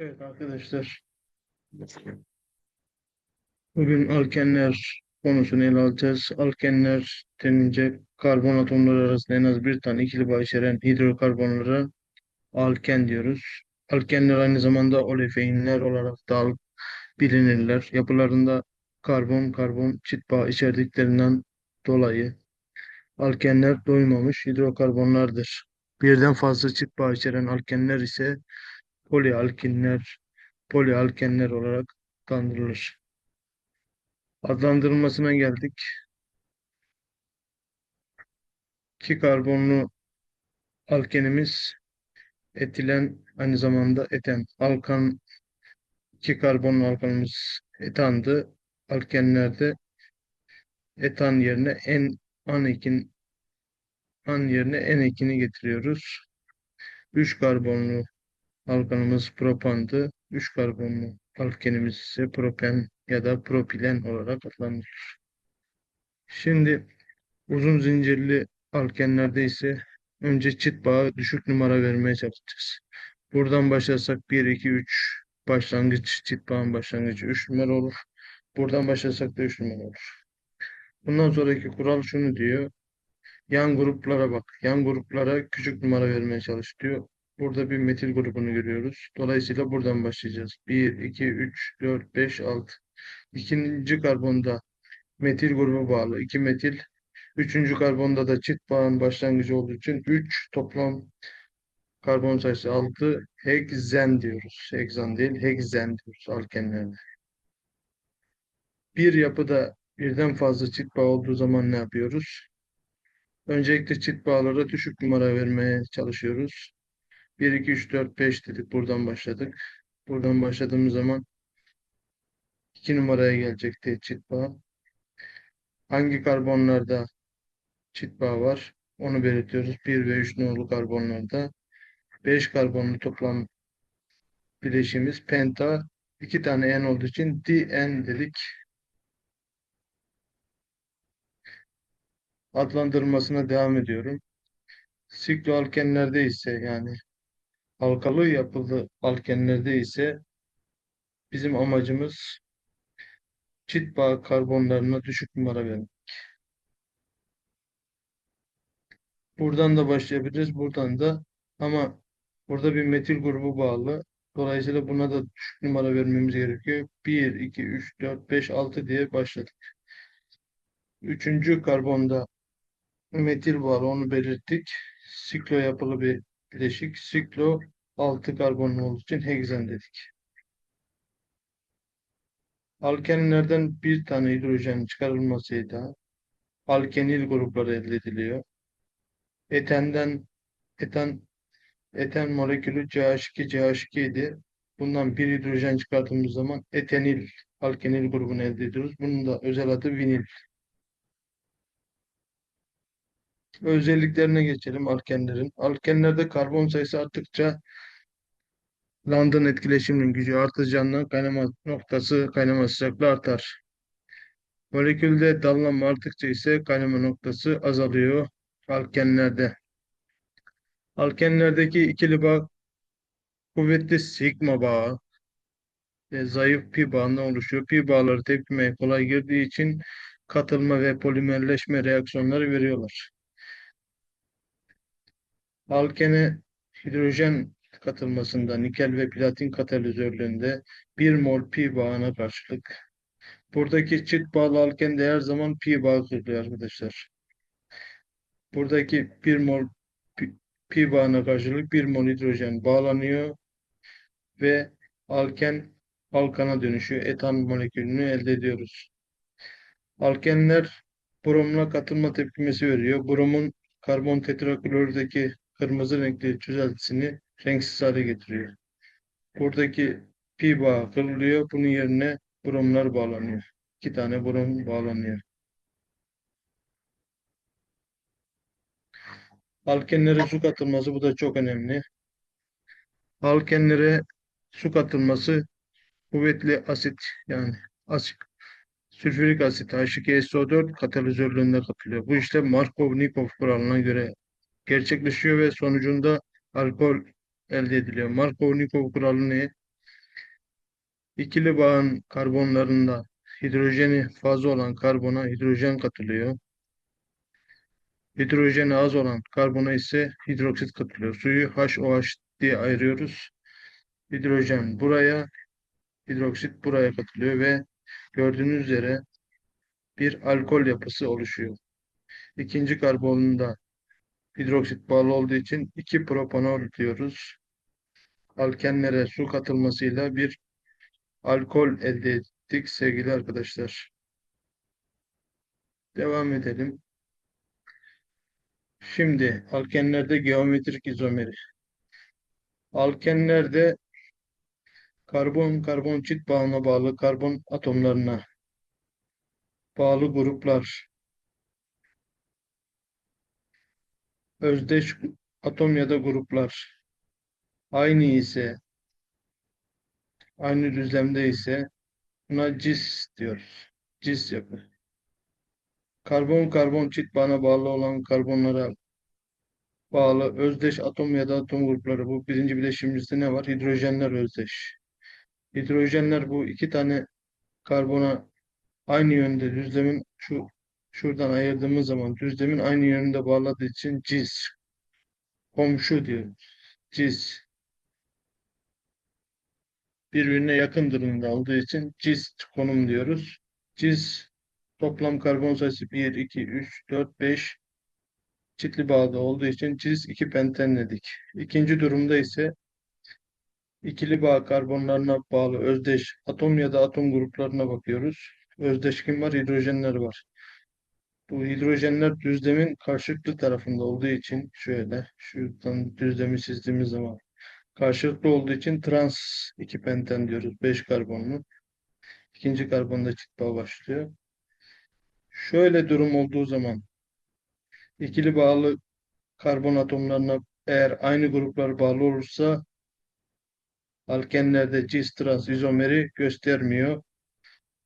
Evet arkadaşlar, bugün alkenler konusunu ele alacağız. Alkenler denince karbon atomları arasında en az bir tane ikili bağ içeren hidrokarbonlara alken diyoruz. Alkenler aynı zamanda olefeinler olarak da bilinirler. Yapılarında karbon-karbon çift bağ içerdiklerinden dolayı alkenler doymamış hidrokarbonlardır. Birden fazla çift bağ içeren alkenler ise polialkinler, polialkenler olarak adlandırılır. Adlandırılmasına geldik. İki karbonlu alkenimiz etilen aynı zamanda eten. Alkan iki karbonlu alkanımız etandı. Alkenlerde etan yerine en an ekin an yerine en ekini getiriyoruz. Üç karbonlu alkanımız propandı. Üç karbonlu alkenimiz ise propen ya da propilen olarak adlandırılır. Şimdi uzun zincirli alkenlerde ise önce çift bağa düşük numara vermeye çalışacağız. Buradan başlasak 1, 2, 3 başlangıç çift bağın başlangıcı 3 numara olur. Buradan başlasak da 3 numara olur. Bundan sonraki kural şunu diyor. Yan gruplara bak. Yan gruplara küçük numara vermeye çalış diyor. Burada bir metil grubunu görüyoruz. Dolayısıyla buradan başlayacağız. 1, 2, 3, 4, 5, 6. İkinci karbonda metil grubu bağlı. 2 metil. Üçüncü karbonda da çift bağın başlangıcı olduğu için 3 toplam karbon sayısı 6 heksen diyoruz. Heksan değil heksen diyoruz alkenlerde. Bir yapıda birden fazla çift bağ olduğu zaman ne yapıyoruz? Öncelikle çift bağlara düşük numara vermeye çalışıyoruz. 1, 2, 3, 4, 5 dedik. Buradan başladık. Buradan başladığımız zaman 2 numaraya gelecekti çift bağ. Hangi karbonlarda çift bağ var? Onu belirtiyoruz. 1 ve 3 nolu karbonlarda. 5 karbonlu toplam bileşimiz penta. 2 tane en olduğu için DN dedik. Adlandırmasına devam ediyorum. Sikloalkenlerde ise yani halkalı yapılı alkenlerde ise bizim amacımız çift bağ karbonlarına düşük numara vermek. Buradan da başlayabiliriz. Buradan da ama burada bir metil grubu bağlı. Dolayısıyla buna da düşük numara vermemiz gerekiyor. 1, 2, 3, 4, 5, 6 diye başladık. Üçüncü karbonda metil bağlı onu belirttik. Siklo yapılı bir bileşik. Siklo 6 karbonlu olduğu için heksen dedik. Alkenlerden bir tane hidrojen çıkarılmasıyla alkenil grupları elde ediliyor. Etenden etan eten molekülü CH2 CH2 idi. Bundan bir hidrojen çıkarttığımız zaman etenil alkenil grubunu elde ediyoruz. Bunun da özel adı vinil. Özelliklerine geçelim alkenlerin. Alkenlerde karbon sayısı arttıkça London etkileşiminin gücü artacağından kaynama noktası kaynama sıcaklığı artar. Molekülde dallanma arttıkça ise kaynama noktası azalıyor alkenlerde. Alkenlerdeki ikili bağ kuvvetli sigma bağı ve zayıf pi bağından oluşuyor. Pi bağları tepkimeye kolay girdiği için katılma ve polimerleşme reaksiyonları veriyorlar. Alkene hidrojen katılmasında nikel ve platin katalizörlüğünde 1 mol pi bağına karşılık. Buradaki çift bağlı alkende her zaman pi bağı kuruluyor arkadaşlar. Buradaki 1 mol pi, pi bağına karşılık 1 mol hidrojen bağlanıyor ve alken alkana dönüşüyor. Etan molekülünü elde ediyoruz. Alkenler bromla katılma tepkimesi veriyor. Bromun karbon tetraklordaki kırmızı renkli çözeltisini renksiz hale getiriyor. Buradaki pi bağı kırılıyor. Bunun yerine bromlar bağlanıyor. İki tane brom bağlanıyor. Alkenlere su katılması bu da çok önemli. Alkenlere su katılması kuvvetli asit yani asit sülfürik asit H2SO4 katalizörlüğünde katılıyor. Bu işlem Markov-Nikov kuralına göre gerçekleşiyor ve sonucunda alkol elde ediliyor. Markov-Nikov kuralı ne? İkili bağın karbonlarında hidrojeni fazla olan karbona hidrojen katılıyor. Hidrojeni az olan karbona ise hidroksit katılıyor. Suyu HOH diye ayırıyoruz. Hidrojen buraya, hidroksit buraya katılıyor ve gördüğünüz üzere bir alkol yapısı oluşuyor. İkinci karbonunda hidroksit bağlı olduğu için 2 propanol diyoruz. Alkenlere su katılmasıyla bir alkol elde ettik sevgili arkadaşlar. Devam edelim. Şimdi alkenlerde geometrik izomeri. Alkenlerde karbon karbon çift bağına bağlı karbon atomlarına bağlı gruplar özdeş atom ya da gruplar aynı ise aynı düzlemde ise buna cis diyoruz. Cis yapı. Karbon karbon çift bağına bağlı olan karbonlara bağlı özdeş atom ya da atom grupları. Bu birinci bileşimimizde ne var? Hidrojenler özdeş. Hidrojenler bu iki tane karbona aynı yönde düzlemin şu şuradan ayırdığımız zaman düzlemin aynı yönünde bağladığı için cis. Komşu diyoruz. Cis. Birbirine yakın durumda olduğu için cis konum diyoruz. Cis toplam karbon sayısı 1, 2, 3, 4, 5 çiftli bağda olduğu için cis 2 pentenledik. İkinci durumda ise ikili bağ karbonlarına bağlı özdeş atom ya da atom gruplarına bakıyoruz. Özdeş kim var? Hidrojenler var. Bu hidrojenler düzlemin karşılıklı tarafında olduğu için şöyle şuradan düzlemi çizdiğimiz zaman karşılıklı olduğu için trans 2 penten diyoruz. 5 karbonlu. İkinci karbonda çift bağ başlıyor. Şöyle durum olduğu zaman ikili bağlı karbon atomlarına eğer aynı gruplar bağlı olursa alkenlerde cis trans izomeri göstermiyor.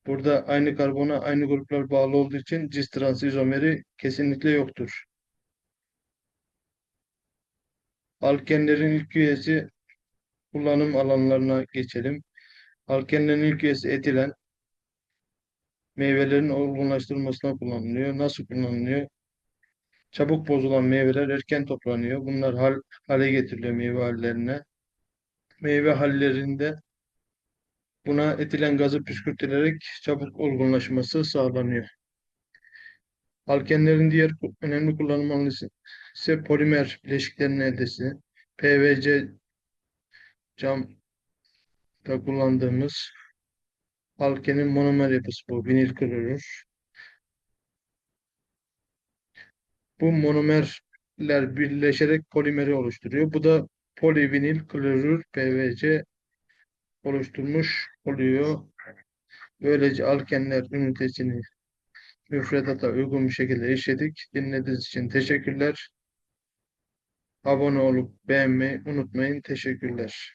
Burada aynı karbona aynı gruplar bağlı olduğu için cis trans izomeri kesinlikle yoktur. Alkenlerin ilk üyesi kullanım alanlarına geçelim. Alkenlerin ilk üyesi etilen meyvelerin olgunlaştırılmasına kullanılıyor. Nasıl kullanılıyor? Çabuk bozulan meyveler erken toplanıyor. Bunlar hal, hale getiriliyor meyve hallerine. Meyve hallerinde buna etilen gazı püskürtülerek çabuk olgunlaşması sağlanıyor. Alkenlerin diğer önemli kullanım alanı ise polimer bileşiklerin eldesi. PVC camda kullandığımız alkenin monomer yapısı bu. Vinil klorür. Bu monomerler birleşerek polimeri oluşturuyor. Bu da polivinil klorür PVC oluşturmuş oluyor. Böylece alkenler ünitesini müfredata uygun bir şekilde işledik. Dinlediğiniz için teşekkürler. Abone olup beğenmeyi unutmayın. Teşekkürler.